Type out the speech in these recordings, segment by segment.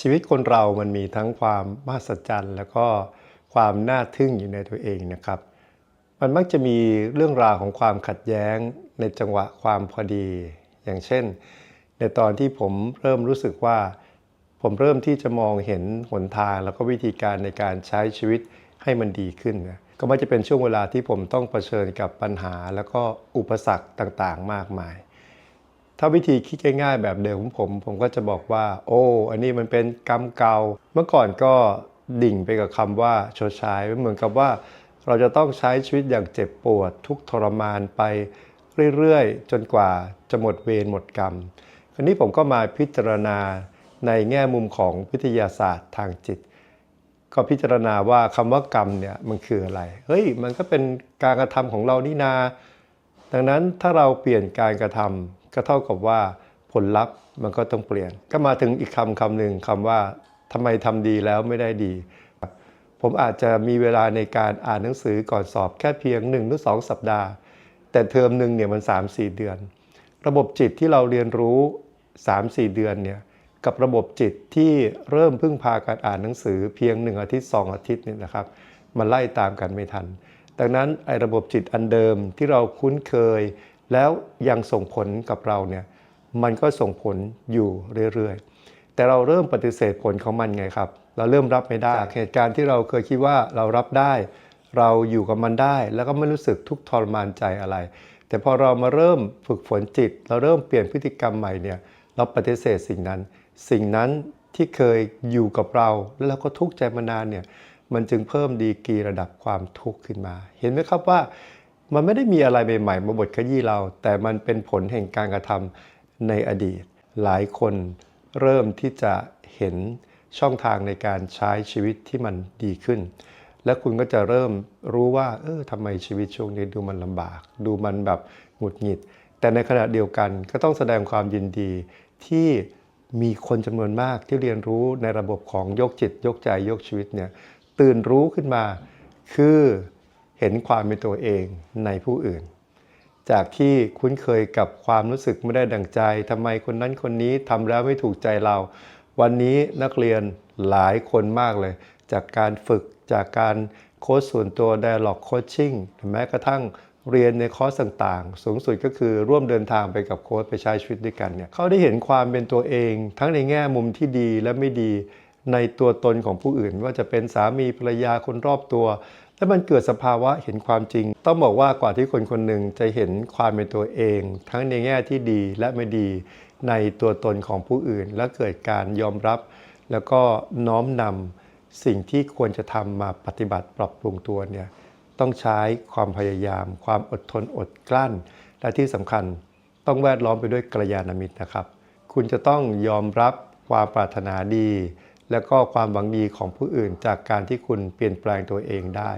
ชีวิตคนเรามันมีทั้งความมหัศจรรย์ แล้วก็ความน่าทึ่งอยู่ในตัวเองนะครับ มันมักจะมีเรื่องราวของความขัดแย้งในจังหวะความพอดี อย่างเช่น ในตอนที่ผมเริ่มรู้สึกว่า ผมเริ่มที่จะมองเห็นหนทาง แล้วก็วิธีการในการใช้ชีวิตให้มันดีขึ้นนะก็มักจะเป็นช่วงเวลาที่ผมต้องเผชิญกับปัญหา แล้วก็อุปสรรคต่างๆ มากมาย ถ้าวิธีคิดง่ายๆแบบเดิมของผม ผมก็จะบอกว่า โอ้ อันนี้มันเป็นกรรมเก่า เมื่อก่อนก็ดิ่งไปกับคำว่าชดใช้เหมือนกับว่า เราจะต้องใช้ชีวิตอย่างเจ็บปวด ทุกทรมานไปเรื่อยๆ จนกว่าจะหมดเวรหมดกรรม คราวนี้ผมก็มาพิจารณาในแง่มุมของวิทยาศาสตร์ทางจิต ก็พิจารณาว่าคำว่ากรรมเนี่ยมันคืออะไร เฮ้ย มันก็เป็นการกระทำของเรานี่นา ดังนั้นถ้าเราเปลี่ยนการกระทำ ก็เท่ากับว่าผลลัพธ์มันก็ต้องเปลี่ยน ก็มาถึงอีกคำคำหนึ่งคำว่าทำไมทำดีแล้วไม่ได้ดี ผมอาจจะมีเวลาในการอ่านหนังสือก่อนสอบแค่เพียง1หรือ2สัปดาห์ แต่เทอมหนึ่งเนี่ยมัน 3-4 เดือน ระบบจิตที่เราเรียนรู้ 3-4 เดือนเนี่ยกับระบบจิตที่เริ่มพึ่งพาการอ่านหนังสือเพียง 1 อาทิตย์ 2 อาทิตย์นี่นะครับ มันไล่ตามกันไม่ทัน ดังนั้นไอ้ระบบจิตอันเดิมที่เราคุ้นเคย แล้วยังส่งผลกับเราเนี่ยมันก็ส่งผลอยู่เรื่อยๆ แต่เราเริ่มปฏิเสธผลของมันไงครับ เราเริ่มรับไม่ได้จากเหตุการณ์ที่เราเคยคิดว่าเรารับได้ เราอยู่กับมันได้ แล้วก็ไม่รู้สึกทุกข์ทรมานใจอะไร แต่พอเรามาเริ่มฝึกฝนจิต เราเริ่มเปลี่ยนพฤติกรรมใหม่เนี่ยเราปฏิเสธสิ่งนั้น สิ่งนั้นที่เคยอยู่กับเรา แล้วก็ทุกข์ใจมานานเนี่ยมันจึงเพิ่มดีกรีระดับความทุกข์ขึ้นมา เห็นไหมครับว่า มันไม่ได้มีอะไรใหม่ๆมาบทขยี้เรา แต่มันเป็นผลแห่งการกระทำในอดีต หลายคนเริ่มที่จะเห็นช่องทางในการใช้ชีวิตที่มันดีขึ้น และคุณก็จะเริ่มรู้ว่า เออทำไมชีวิตช่วงนี้ดูมันลำบาก ดูมันแบบหงุดหงิด แต่ในขณะเดียวกันก็ต้องแสดงความยินดีที่มีคนจำนวนมากที่เรียนรู้ในระบบของยกจิต ยกใจยกชีวิตเนี่ยตื่นรู้ขึ้นมา คือ เห็นความเป็นตัวเองในผู้อื่น จากที่คุ้นเคยกับความรู้สึกไม่ได้ดังใจทำไมคนนั้นคนนี้ทำแล้วไม่ถูกใจเรา วันนี้นักเรียนหลายคนมากเลย จากการฝึกจากการโค้ชส่วนตัว Dialog Coaching แม้กระทั่งเรียนในคอร์สต่างๆ สูงสุดก็คือร่วมเดินทางไปกับโค้ชไปใช้ชีวิตด้วยกันเนี่ยเขาได้เห็นความเป็นตัวเอง ทั้งในแง่มุมที่ดีและไม่ดีในตัวตนของผู้อื่น ว่าจะเป็นสามีภรรยาคนรอบตัว และมันเกิดสภาวะเห็นความจริง ต้องบอกว่ากว่าที่คนคนหนึ่งจะเห็นความเป็นตัวเอง ทั้งในแง่ที่ดีและไม่ดีในตัวตนของผู้อื่น และเกิดการยอมรับ แล้วก็น้อมนำสิ่งที่ควรจะทำมาปฏิบัติปรับปรุงตัวเนี่ยต้องใช้ความพยายาม ความอดทนอดกลั้น และที่สำคัญต้องแวดล้อมไปด้วยกัลยาณมิตรนะครับ คุณจะต้องยอมรับความปรารถนาดี แล้วก็ความหวังดีของผู้อื่น จากการที่คุณเปลี่ยนแปลงตัวเองได้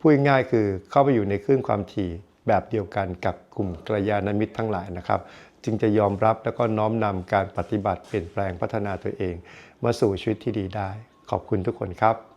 พูดง่ายคือเข้าไปอยู่ในคลื่นความถี่แบบเดียวกันกับกลุ่มกระยาณมิตรทั้งหลายนะครับ จึงจะยอมรับแล้วก็น้อมนำการปฏิบัติเปลี่ยนแปลงพัฒนาตัวเอง มาสู่ชีวิตที่ดีได้ ขอบคุณทุกคนครับ